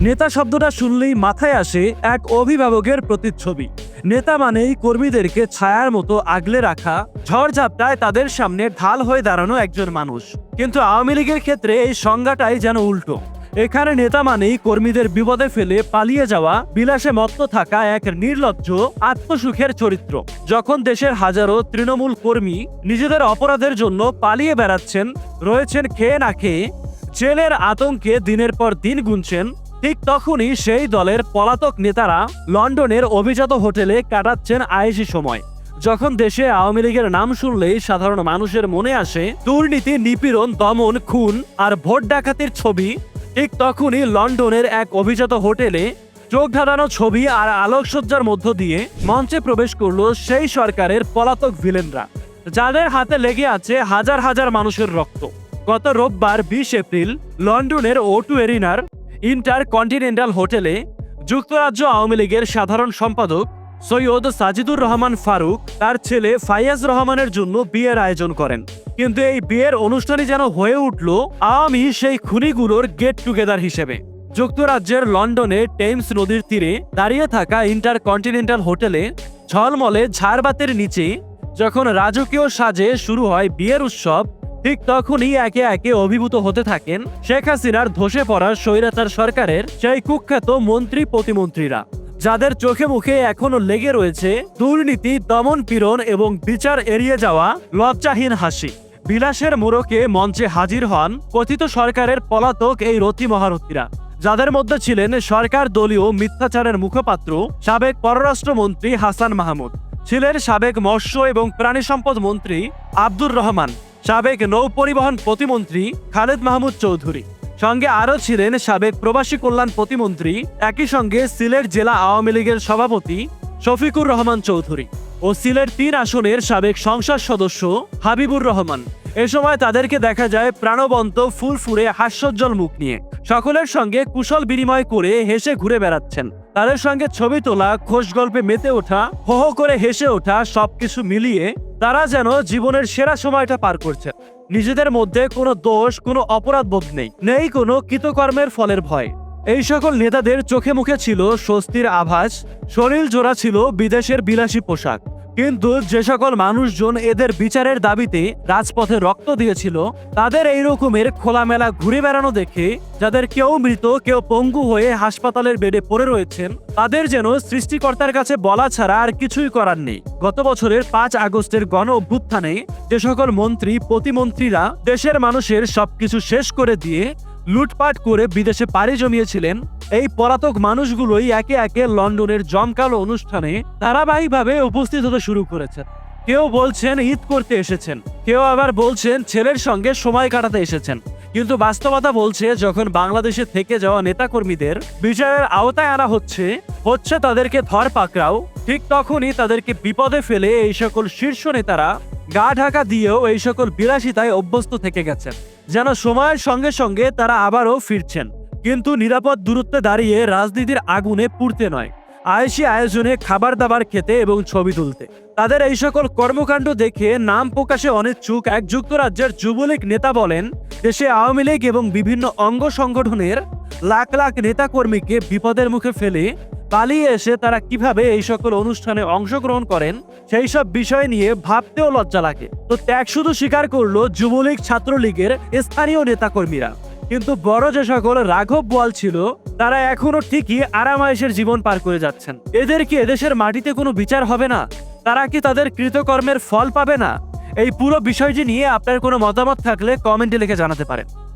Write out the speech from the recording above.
নেতা শব্দটা শুনলেই মাথায় আসে এক অভিভাবকের প্রতিচ্ছবি। নেতা মানেই কর্মীদেরকে ছায়ার মতো আগলে রাখা ঝড়ঝাপটায় তাদের সামনে ঢাল হয়ে দাঁড়ানো একজন মানুষ। কিন্তু আওয়ামী লীগের ক্ষেত্রে এই সংজ্ঞাটাই যেন উল্টো। এখানে নেতা মানেই কর্মীদের বিপদে ফেলে পালিয়ে যাওয়া, বিলাসে মত্ত থাকা এক নির্লজ্জ আত্মসুখের চরিত্র। যখন দেশের হাজারো তৃণমূল কর্মী নিজেদের অপরাধের জন্য পালিয়ে বেড়াচ্ছেন, রয়েছেন খেয়ে না খেয়ে জেলের আতঙ্কে দিনের পর দিন গুনছেন, ঠিক তখনই সেই দলের পলাতক নেতারা লন্ডনের অভিজাত হোটেলে কাটাচ্ছেন আয়েসি সময়। যখন দেশে আওয়ামী লীগের নাম শুনলেই সাধারণ মানুষের মনে আসে, দুর্নীতি, নিপীড়ন, দমন, খুন আর ভোট ডাকাতির ছবি, ঠিক তখনই লন্ডনের এক অভিজাত হোটেলে চোখ ধাঁধানো ছবি আর আলোকসজ্জার মধ্য দিয়ে মঞ্চে প্রবেশ করল সেই সরকারের পলাতক ভিলেনরা, যাদের হাতে লেগে আছে হাজার হাজার মানুষের রক্ত। গত রোববার বিশ এপ্রিল লন্ডনের ওটু এরিনার ইন্টার কন্টিনেন্টাল হোটেলে যুক্তরাজ্য আওয়ামী লীগের সাধারণ সম্পাদক সৈয়দ সাজিদুর রহমান ফারুক তার ছেলে ফাইয়াজ রহমানের জন্য বিয়ের আয়োজন করেন। কিন্তু এই বিয়ের অনুষ্ঠানই যেন হয়ে উঠল আওয়ামী সেই খুনিগুলোর গেট টুগেদার হিসেবে। যুক্তরাজ্যের লন্ডনে টেমস নদীর তীরে দাঁড়িয়ে থাকা ইন্টার কন্টিনেন্টাল হোটেলে ঝলমলে ঝাড়বাতের নিচে যখন রাজকীয় সাজে শুরু হয় বিয়ের উৎসব ঠিক তখনই একে একে অভিভূত হতে থাকেন শেখ হাসিনার ধসে পড়া স্বৈরাচার সরকারের সেই কুখ্যাত মন্ত্রী প্রতিমন্ত্রীরা, যাদের চোখে মুখে এখনও লেগে রয়েছে দুর্নীতি, দমন পীড়ন এবং বিচার এড়িয়ে যাওয়া লজ্জাহীন হাসি। বিলাসের মোড়কে মঞ্চে হাজির হন কথিত সরকারের পলাতক এই রথী মহারথীরা, যাদের মধ্যে ছিলেন সরকার দলীয় মিথ্যাচারের মুখপাত্র সাবেক পররাষ্ট্রমন্ত্রী হাসান মাহমুদ, ছিলেন সাবেক মৎস্য এবং প্রাণী সম্পদ মন্ত্রী আব্দুর রহমান সাবেক নৌ পরিবহন প্রতিমন্ত্রী খালেদ মাহমুদ চৌধুরী। সঙ্গে আরও ছিলেন সাবেক প্রবাসী কল্যাণ প্রতিমন্ত্রী, একই সঙ্গে সিলেট জেলা আওয়ামী লীগের সভাপতি শফিকুর রহমান চৌধুরী ও সিলেট তিন আসনের সাবেক সংসদ সদস্য হাবিবুর রহমান। এ সময় তাদেরকে দেখা যায় প্রাণবন্ত ফুরফুরে হাস্যোজ্জ্বল মুখ নিয়ে। সকলের সঙ্গে কুশল বিনিময় করে হেসে ঘুরে বেড়াচ্ছেন। তাদের সঙ্গে ছবি তোলা খোশ গল্পে মেতে ওঠা, হো হো করে হেসে ওঠা সবকিছু মিলিয়ে তারা যেন জীবনের সেরা সময়টা পার করছে। নিজেদের মধ্যে কোনো দোষ, কোনো অপরাধ বোধ নেই। নেই কোনো কৃতকর্মের ফলের ভয়। এই সকল নেতাদের চোখে মুখে ছিল স্বস্তির আভাস, শরীর জোড়া ছিল বিদেশের বিলাসী পোশাক। কিন্তু যে সকল মানুষজন এদের বিচারের দাবিতে রাজপথে রক্ত দিয়েছিল, তাদের এই রকমের খোলামেলা ঘুরে বেড়ানো দেখে যাদের কেউ মৃত, কেউ পঙ্গু হয়ে হাসপাতালের বেডে পড়ে রয়েছেন, তাদের যেন সৃষ্টিকর্তার কাছে বলা ছাড়া আর কিছুই করার নেই। গত বছরের পাঁচ আগস্টের গণ অভ্যুত্থানে যে সকল মন্ত্রী, প্রতিমন্ত্রীরা দেশের মানুষের সবকিছু শেষ করে দিয়ে লুটপাট করে বিদেশে পাড়ি জমিয়েছিলেন। এই পলাতক মানুষগুলোই একে একে লন্ডনের জমকালো অনুষ্ঠানে ধারাবাহিকভাবে উপস্থিত হতে শুরু করেছেন কেউ বলছেন, ঈদ করতে এসেছেন। কেউ আবার বলছেন, ছেলের সঙ্গে সময় কাটাতে এসেছেন। কিন্তু বাস্তবতা বলছে, যখন বাংলাদেশে থেকে যাওয়া নেতাকর্মীদের বিচারের আওতায় আনা হচ্ছে হচ্ছে তাদেরকে ধর পাকড়াও ঠিক তখনই তাদেরকে বিপদে ফেলে এই সকল শীর্ষ নেতারা গা ঢাকা দিয়েও এই সকল বিলাসিতায় অভ্যস্ত থেকে গেছেন, যেন সময়ের সঙ্গে সঙ্গে তারা আবারও ফিরছেন। কিন্তু নিরাপদ দূরত্বে দাঁড়িয়ে রাজনীতির আগুনে পুড়তে নয়। আয়েসি আয়োজনে খাবার দাবার খেতে এবং ছবি তুলতে। তাদের এই সকল কর্মকাণ্ড দেখে নাম প্রকাশে অনিচ্ছুক এক যুক্তরাজ্যের যুবলীগ নেতা বলেন, দেশে আওয়ামী লীগ এবং বিভিন্ন অঙ্গ সংগঠনের লাখ লাখ নেতাকর্মীকে বিপদের মুখে ফেলে পালিয়ে এসে তারা কীভাবে এই সকল অনুষ্ঠানে অংশগ্রহণ করেন, সেই সব বিষয় নিয়ে ভাবতেও লজ্জা লাগে। তো ত্যাগ শুধু স্বীকার করল যুবলীগ ছাত্রলীগের স্থানীয় নেতাকর্মীরা। কিন্তু বড় যে সকল রাঘব বোয়াল ছিল, তারা এখনও ঠিকই আরামায়েশের জীবন পার করে যাচ্ছেন। এদের কি এদেশের মাটিতে কোনো বিচার হবে না? তারা কি তাদের কৃতকর্মের ফল পাবে না? এই পুরো বিষয়টি নিয়ে আপনার কোনো মতামত থাকলে কমেন্টে লিখে জানাতে পারেন।